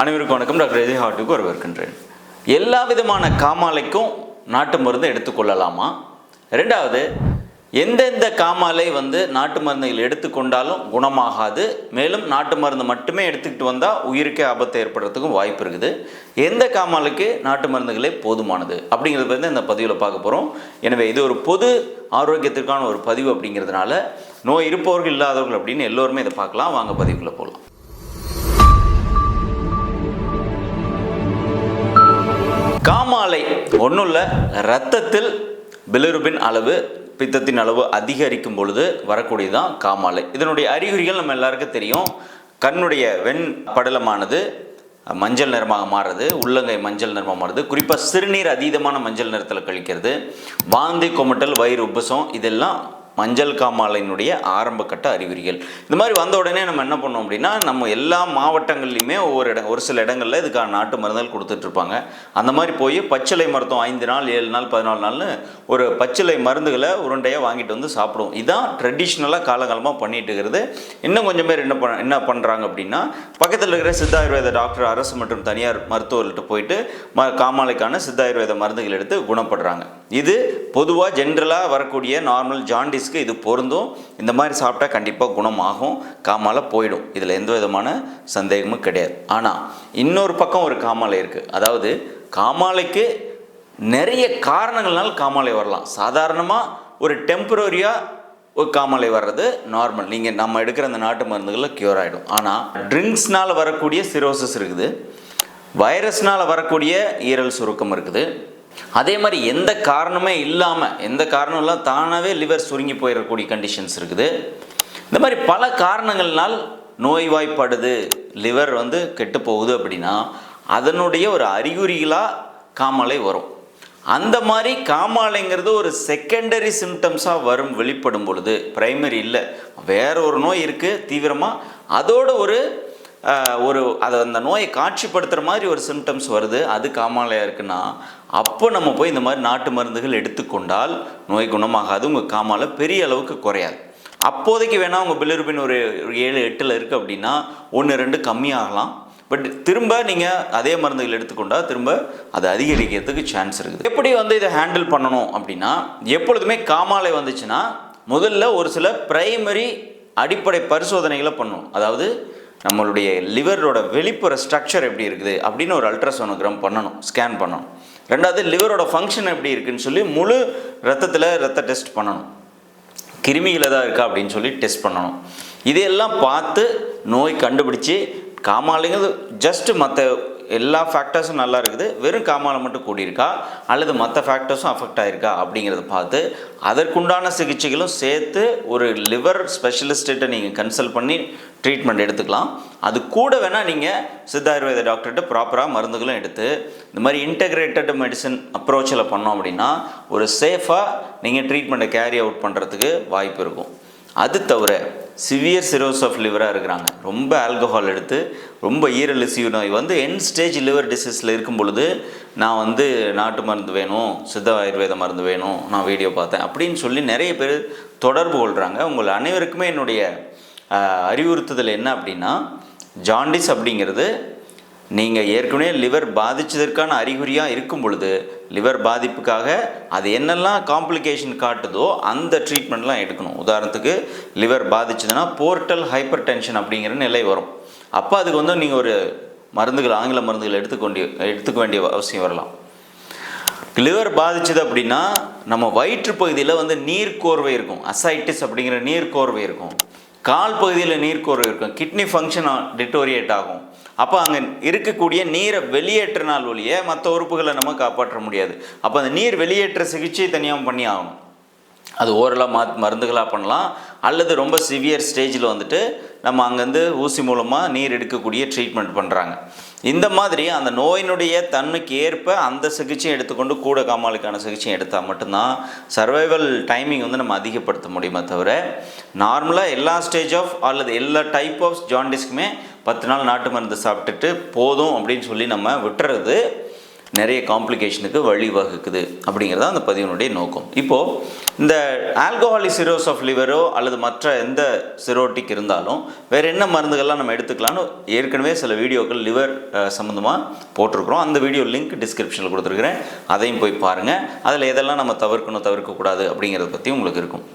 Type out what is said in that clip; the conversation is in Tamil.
அனைவருக்கும் வணக்கம். டாக்டர் எதி ஹார்ட்டுக்கு வரவேற்கின்றேன். எல்லா விதமான காமாலைக்கும் நாட்டு மருந்து எடுத்துக்கொள்ளலாமா ரெண்டாவது எந்தெந்த காமாலை வந்து நாட்டு மருந்துகள் எடுத்துக்கொண்டாலும் குணமாகாது மேலும் நாட்டு மருந்து மட்டுமே எடுத்துக்கிட்டு வந்தால் உயிருக்கே ஆபத்தை ஏற்படுறதுக்கும் வாய்ப்பு இருக்குது. எந்த காமாலைக்கு நாட்டு மருந்துகளே போதுமானது? அப்படிங்கிறது வந்து இந்த பதிவில் பார்க்க போகிறோம் எனவே இது ஒரு பொது ஆரோக்கியத்திற்கான ஒரு பதிவு அப்படிங்கிறதுனால நோய் இருப்பவர்கள் இல்லாதவர்கள் அப்படின்னு எல்லோருமே இதை பார்க்கலாம். வாங்க பதிவுக்குள்ளே போகலாம் காமாலை. ஒன்றும் இல்லை ரத்தத்தில் பிலிருபின் அளவு பித்தத்தின் அளவு அதிகரிக்கும் பொழுது வரக்கூடியதான் காமாலை. இதனுடைய அறிகுறிகள் நம்ம எல்லாருக்கும் தெரியும். கண்ணுடைய வெண் படலமானது மஞ்சள் நிறமாக மாறுறது உள்ளங்கை மஞ்சள் நிறமாக மாறுது குறிப்பாக சிறுநீர் அதீதமான மஞ்சள் நிறத்தில் கழிக்கிறது வாந்தி கொமட்டல் வயிறு உபசம் இதெல்லாம் மஞ்சள் காமாலையினுடைய ஆரம்பக்கட்ட அறிகுறிகள். இந்த மாதிரி வந்த உடனே நம்ம என்ன பண்ணோம் அப்படின்னா நம்ம எல்லா மாவட்டங்கள்லையுமே ஒவ்வொரு இடம் ஒரு சில இடங்களில் இதுக்கான நாட்டு மருந்துகள் கொடுத்துட்ருப்பாங்க. அந்த மாதிரி போய் பச்சிலை மருத்துவம் ஐந்து நாள் ஏழு நாள் பதினாலு நாள்னு ஒரு பச்சிலை மருந்துகளை உருண்டையாக வாங்கிட்டு வந்து சாப்பிடுவோம். இதுதான் ட்ரெடிஷ்னலாக காலகாலமாக பண்ணிட்டு இருக்கிறது. இன்னும் கொஞ்சம் பேர் என்ன பண்ண என்ன பண்ணுறாங்க அப்படின்னா பக்கத்தில் இருக்கிற சித்த ஆயுர்வேத டாக்டர் அரசு மற்றும் தனியார் மருத்துவர்கிட்ட போயிட்டு ம காமாலைக்கான சித்த ஆயுர்வேத மருந்துகள் எடுத்து குணப்படுறாங்க. இது பொதுவாக ஜென்ரலாக வரக்கூடிய நார்மல் ஜாண்டிஸ் பாடிஸ்க்கு இது பொருந்தும். இந்த மாதிரி சாப்பிட்டா கண்டிப்பாக குணமாகும். காமாலை போயிடும். இதில் எந்த விதமான சந்தேகமும் கிடையாது. ஆனால் இன்னொரு பக்கம் ஒரு காமாலை இருக்குது அதாவது காமாலைக்கு நிறைய காரணங்கள்னால காமாலை வரலாம். சாதாரணமாக ஒரு டெம்பரரியாக ஒரு காமாலை வர்றது நார்மல். நீங்கள் நம்ம எடுக்கிற அந்த நாட்டு மருந்துகளில் க்யூர் ஆகிடும் ஆனால் ட்ரிங்க்ஸ்னால் வரக்கூடிய சிரோசஸ் இருக்குது. வைரஸ்னால் வரக்கூடிய ஈரல் சுருக்கம் இருக்குது. அதே மாதிரி எந்த காரணமே இல்லாமல் எந்த காரணம் இல்லாமல் தானாகவே லிவர் சுருங்கி போயிடக்கூடிய கண்டிஷன்ஸ் இருக்குது. இந்த மாதிரி பல காரணங்கள்னால் நோய்வாய்ப்படுது லிவர் வந்து கெட்டு போகுது அப்படின்னா அதனுடைய ஒரு அறிகுறிகளாக காமாலை வரும். அந்த மாதிரி காமாலைங்கிறது ஒரு செகண்டரி சிம்டம்ஸாக வரும் வெளிப்படும் பொழுது ப்ரைமரி இல்லை. வேற ஒரு நோய் இருக்குது தீவிரமாக அதோட ஒரு ஒரு அதை அந்த நோயை காட்சிப்படுத்துகிற மாதிரி ஒரு சிம்டம்ஸ் வருது. அது காமாலையாக இருக்குன்னா அப்போ நம்ம போய் இந்த மாதிரி நாட்டு மருந்துகள் எடுத்துக்கொண்டால் நோய் குணமாகாது. உங்கள் காமாலை பெரிய அளவுக்கு குறையாது. அப்போதைக்கு வேணால் உங்கள் பிலிருபின் ஒரு ஏழு எட்டில் இருக்குது அப்படின்னா ஒன்று ரெண்டு கம்மியாகலாம். பட் திரும்ப நீங்கள் அதே மருந்துகள் எடுத்துக்கொண்டால் திரும்ப அது அதிகரிக்கிறதுக்கு சான்ஸ் இருக்குது. எப்படி வந்து இதை ஹேண்டில் பண்ணணும் அப்படின்னா எப்பொழுதுமே காமாலை வந்துச்சுன்னா முதல்ல ஒரு சில பிரைமரி அடிப்படை பரிசோதனைகளை பண்ணணும். அதாவது நம்மளுடைய லிவரோட வெளிப்புற ஸ்ட்ரக்சர் எப்படி இருக்குது அப்படின்னு ஒரு அல்ட்ராசோனோகிராம் பண்ணணும் ஸ்கேன் பண்ணணும். ரெண்டாவது லிவரோட ஃபங்க்ஷன் எப்படி இருக்குன்னு சொல்லி முழு ரத்தத்தில் ரத்த டெஸ்ட் பண்ணணும். கிருமிகள் எதாவது இருக்கா அப்படின்னு சொல்லி டெஸ்ட் பண்ணணும். இதையெல்லாம் பார்த்து நோய் கண்டுபிடிச்சி காமாலைங்கிறது ஜஸ்ட்டு மற்ற எல்லா ஃபேக்டர்ஸும் நல்லா இருக்குது. வெறும் காமாலை மட்டும் கூடியிருக்கா? அல்லது மற்ற ஃபேக்டர்ஸும் அஃபெக்ட் ஆகிருக்கா அப்படிங்கிறத பார்த்து அதற்குண்டான சிகிச்சைகளும் சேர்த்து ஒரு லிவர் ஸ்பெஷலிஸ்ட்டை நீங்கள் கன்சல்ட் பண்ணி ட்ரீட்மெண்ட் எடுத்துக்கலாம். அது கூட வேணால் நீங்கள் சித்த ஆயுர்வேத டாக்டர்கிட்ட ப்ராப்பராக மருந்துகளும் எடுத்து இந்த மாதிரி இன்டகிரேட்டட் மெடிசன் அப்ரோச்சில் பண்ணோம் அப்படின்னா ஒரு சேஃபாக நீங்கள் ட்ரீட்மெண்ட்டை கேரி அவுட் பண்ணுறதுக்கு வாய்ப்பு இருக்கும். அது தவிர சிவியர் சிரோஸ் ஆஃப் லிவராக இருக்கிறாங்க. ரொம்ப ஆல்கஹால் எடுத்து ரொம்ப ஈரல் நோய் வந்து என் ஸ்டேஜ் லிவர் டிசீஸில் இருக்கும் பொழுது நான் வந்து நாட்டு மருந்து வேணும் சித்த ஆயுர்வேத மருந்து வேணும் நான் வீடியோ பார்த்தேன். அப்படின்னு சொல்லி நிறைய பேர் தொடர்பு கொள்கிறாங்க உங்கள் அனைவருக்குமே என்னுடைய அறிவுறுத்துதல் என்ன அப்படின்னா ஜாண்டிஸ் அப்படிங்கிறது நீங்கள் ஏற்கனவே லிவர் பாதித்ததற்கான அறிகுறியாக இருக்கும் பொழுது லிவர் பாதிப்புக்காக அது என்னெல்லாம் காம்ப்ளிகேஷன் காட்டுதோ அந்த ட்ரீட்மெண்ட்லாம் எடுக்கணும். உதாரணத்துக்கு லிவர் பாதிச்சதுன்னா போர்ட்டல் ஹைப்பர் டென்ஷன் அப்படிங்கிற நிலை வரும். அப்போ அதுக்கு வந்து நீங்கள் ஒரு மருந்துகள் ஆங்கில மருந்துகள் எடுத்துக்கொண்டி எடுத்துக்க வேண்டிய அவசியம் வரலாம். லிவர் பாதிச்சது அப்படின்னா நம்ம வயிற்று பகுதியில் வந்து நீர்க்கோர்வை இருக்கும். அசைட்டிஸ் அப்படிங்கிற நீர்க்கோர்வை இருக்கும். கால் பகுதியில் நீர்க்கோர்வை இருக்கும். கிட்னி ஃபங்க்ஷன் டிட்டோரியேட் ஆகும். அப்போ அங்கே இருக்கக்கூடிய நீரை வெளியேற்றினால் ஒழிய மற்ற உறுப்புகளை நம்ம காப்பாற்ற முடியாது. அப்போ அந்த நீர் வெளியேற்ற சிகிச்சை தனியாக பண்ணி ஆகணும். அது ஓரலாக மா மருந்துகளாக பண்ணலாம். அல்லது ரொம்ப சிவியர் ஸ்டேஜில் வந்துட்டு நம்ம அங்கேருந்து ஊசி மூலமாக நீர் எடுக்கக்கூடிய ட்ரீட்மெண்ட் பண்ணுறாங்க இந்த மாதிரி அந்த நோயினுடைய தன்மைக்கு ஏற்ப அந்த சிகிச்சையும் எடுத்துக்கொண்டு கூட காமாலுக்கான சிகிச்சையும் எடுத்தால் மட்டும்தான் சர்வைவல் டைமிங் வந்து நம்ம அதிகப்படுத்த முடியுமே தவிர நார்மலாக எல்லா ஸ்டேஜ் ஆஃப் அல்லது எல்லா டைப் ஆஃப் ஜாண்டிஸ்க்குமே பத்து நாள் நாட்டு மருந்து சாப்பிட்டுட்டு போதும் அப்படின்னு சொல்லி நம்ம விட்டுறது நிறைய காம்ப்ளிகேஷனுக்கு வழிவகுக்குது அப்படிங்கிறது அந்த பதிவினுடைய நோக்கம். இப்போது இந்த ஆல்கோஹாலிக் சிரோஸ் ஆஃப் லிவரோ அல்லது மற்ற எந்த சிரோட்டிக் இருந்தாலும் வேறு என்ன மருந்துகள்லாம் நம்ம எடுத்துக்கலாம்னு ஏற்கனவே சில வீடியோக்கள் லிவர் சம்மந்தமாக போட்டிருக்கிறோம். அந்த வீடியோ லிங்க் டிஸ்கிரிப்ஷனில் கொடுத்துருக்குறேன். அதையும் போய் பாருங்கள் அதில் எதெல்லாம் நம்ம தவிர்க்கணும் தவிர்க்கக்கூடாது அப்படிங்கிறத பற்றி உங்களுக்கு இருக்கும்.